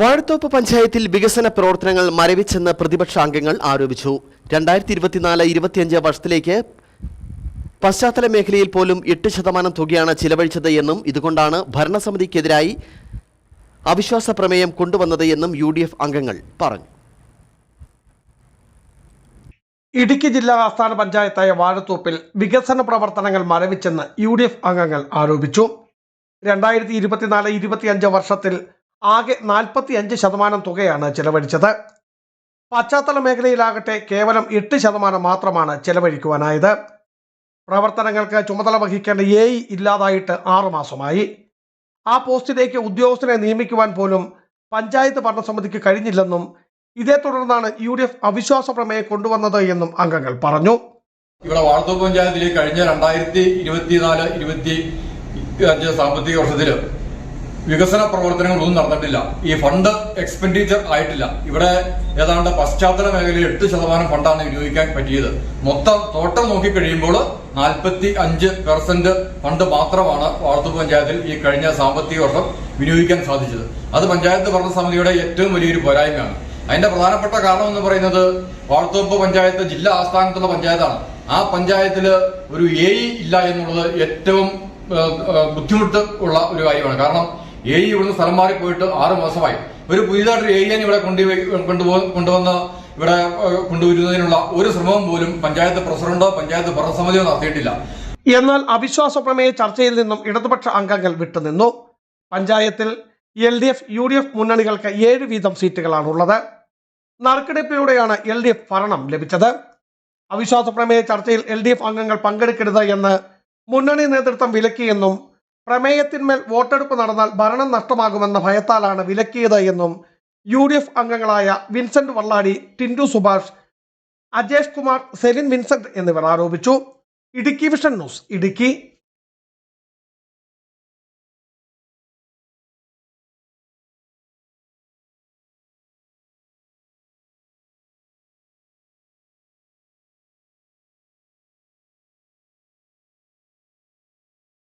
വാഴത്തോപ്പ് പഞ്ചായത്തിൽ വികസന പ്രവർത്തനങ്ങൾ മരവിച്ചെന്ന് പ്രതിപക്ഷാംഗങ്ങൾ ആരോപിച്ചു. രണ്ടായിരത്തി ഇരുപത്തിനാല് ഇരുപത്തിയഞ്ച് വർഷത്തിലേക്ക് പശ്ചാത്തല മേഖലയിൽ പോലും എട്ട് ശതമാനം തുകയാണ് ചിലവഴിച്ചത് എന്നും ഇതുകൊണ്ടാണ് ഭരണസമിതിക്കെതിരായി അവിശ്വാസ പ്രമേയം കൊണ്ടുവന്നത് എന്നും യു ഡി എഫ് അംഗങ്ങൾ പറഞ്ഞു. ഇടുക്കി ജില്ലാ ആസ്ഥാന പഞ്ചായത്തായ വാഴത്തോപ്പിൽ വികസന പ്രവർത്തനങ്ങൾ മരവിച്ചെന്ന് യു ഡി എഫ് അംഗങ്ങൾ ആരോപിച്ചു. രണ്ടായിരത്തി ഇരുപത്തിനാല് ഇരുപത്തിയഞ്ച് വർഷത്തിൽ ആകെ നാൽപ്പത്തി അഞ്ച് ശതമാനം തുകയാണ് ചെലവഴിച്ചത്. പശ്ചാത്തല മേഖലയിലാകട്ടെ കേവലം എട്ട് ശതമാനം മാത്രമാണ് ചെലവഴിക്കുവാനായത്. പ്രവർത്തനങ്ങൾക്ക് ചുമതല വഹിക്കേണ്ട എ ഇല്ലാതായിട്ട് ആറു മാസമായി. ആ പോസ്റ്റിലേക്ക് ഉദ്യോഗസ്ഥനെ നിയമിക്കുവാൻ പോലും പഞ്ചായത്ത് ഭരണസമിതിക്ക് കഴിഞ്ഞില്ലെന്നും ഇതേ തുടർന്നാണ് യു ഡി എഫ് അവിശ്വാസ പ്രമേയം കൊണ്ടുവന്നത് എന്നും അംഗങ്ങൾ പറഞ്ഞു. ഇവിടെ വാർത്തോ പഞ്ചായത്തിൽ കഴിഞ്ഞ രണ്ടായിരത്തി ഇരുപത്തിനാല് ഇരുപത്തി അഞ്ച് സാമ്പത്തിക വർഷത്തിൽ വികസന പ്രവർത്തനങ്ങളൊന്നും നടന്നിട്ടില്ല. ഈ ഫണ്ട് എക്സ്പെൻഡിച്ചർ ആയിട്ടില്ല. ഇവിടെ ഏതാണ്ട് പശ്ചാത്തല മേഖലയിൽ എട്ട് ശതമാനം ഫണ്ടാണ് വിനിയോഗിക്കാൻ പറ്റിയത്. മൊത്തം ടോട്ടൽ നോക്കിക്കഴിയുമ്പോൾ നാൽപ്പത്തി അഞ്ച് പെർസെന്റ് ഫണ്ട് മാത്രമാണ് വാർത്തു പഞ്ചായത്തിൽ ഈ കഴിഞ്ഞ സാമ്പത്തിക വർഷം വിനിയോഗിക്കാൻ സാധിച്ചത്. അത് പഞ്ചായത്ത് ഭരണസമിതിയുടെ ഏറ്റവും വലിയൊരു പോരായ്മയാണ്. അതിന്റെ പ്രധാനപ്പെട്ട കാരണം എന്ന് പറയുന്നത് വാഴത്തോപ്പ് പഞ്ചായത്ത് ജില്ലാ ആസ്ഥാനത്തുള്ള പഞ്ചായത്താണ്. ആ പഞ്ചായത്തിൽ ഒരു എ ഇല്ല എന്നുള്ളത് ഏറ്റവും ബുദ്ധിമുട്ട് ഉള്ള ഒരു കാര്യമാണ്. കാരണം എ ഇ ഇവിടുന്ന് സ്ഥലം മാറി പോയിട്ട് ആറ് മാസമായി. ഒരു പുതിയതായിട്ട് എ ഇവിടെ കൊണ്ടുപോയി കൊണ്ടുപോ കൊണ്ടുവന്ന് ഇവിടെ കൊണ്ടുവരുന്നതിനുള്ള ഒരു ശ്രമവും പോലും പഞ്ചായത്ത് പ്രസിഡന്റോ പഞ്ചായത്ത് ഭരണസമിതിയോ നടത്തിയിട്ടില്ല. എന്നാൽ അവിശ്വാസ പ്രമേയ ചർച്ചയിൽ നിന്നും ഇടതുപക്ഷ അംഗങ്ങൾ വിട്ടുനിന്നു. പഞ്ചായത്തിൽ L D F U D F മുന്നണികൾക്ക് ഏഴ് വീതം സീറ്റുകളാണുള്ളത്. നറുക്കെടുപ്പിലൂടെയാണ് എൽ ഡി എഫ് ഭരണം ലഭിച്ചത്. അവിശ്വാസ പ്രമേയ ചർച്ചയിൽ എൽ ഡി എഫ് അംഗങ്ങൾ പങ്കെടുക്കരുത് എന്ന് മുന്നണി നേതൃത്വം വിലക്കിയെന്നും പ്രമേയത്തിന്മേൽ വോട്ടെടുപ്പ് നടന്നാൽ ഭരണം നഷ്ടമാകുമെന്ന ഭയത്താലാണ് വിലക്കിയത് എന്നും യു ഡി എഫ് അംഗങ്ങളായ വിൻസെന്റ് വള്ളാടി ടിൻഡു സുഭാഷ് അജേഷ് കുമാർ സെലിൻ വിൻസെന്റ് എന്നിവർ ആരോപിച്ചു. Idukki vision news Idukki.